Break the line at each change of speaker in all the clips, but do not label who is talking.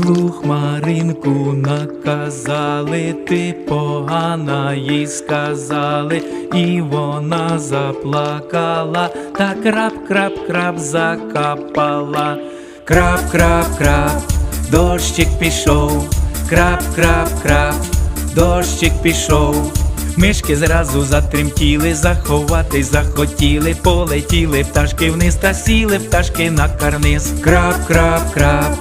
Злу хмаринку наказали, ти погана їй сказали, і вона заплакала, та крап-крап-крап закапала. Крап-крап-крап, дощик пішов, крап-крап-крап, дощик пішов. Мишки зразу затремтіли, заховатись захотіли, полетіли пташки вниз та сіли пташки на карниз. Крап, крап, крап,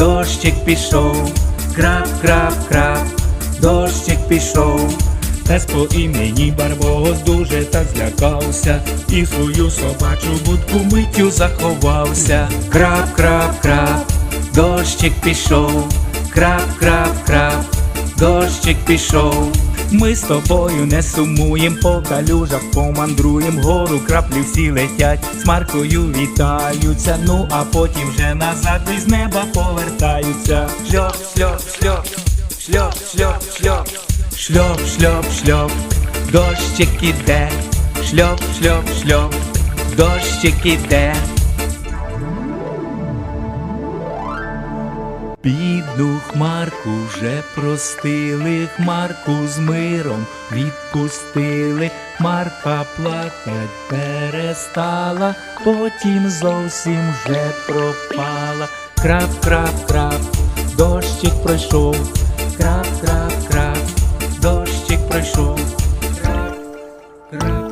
дощик пішов, крап, крап, крап, дощик пішов. Пес по імені Барбос дуже так злякався, і свою собачу будку миттю заховався. Крап, крап, крап, дощик пішов, крап, крап, крап, дощик пішов. Ми з тобою не сумуєм, по калюжах помандруєм, гору краплі всі летять, з маркою вітаються, ну а потім вже назад із неба повертаються. Шльоп, шльоп, шльоп, шльоп, шльоп, шльоп, шльоп, шльоп, шльоп, дощик іде, шльоп, шльоп, шльоп, дощик іде. Бідну хмарку вже простили, хмарку з миром відпустили, хмарка плакать перестала, потім зовсім вже пропала. Крап, крап, крап, дощик пройшов, крап, крап, крап, дощик пройшов. Крап, крап.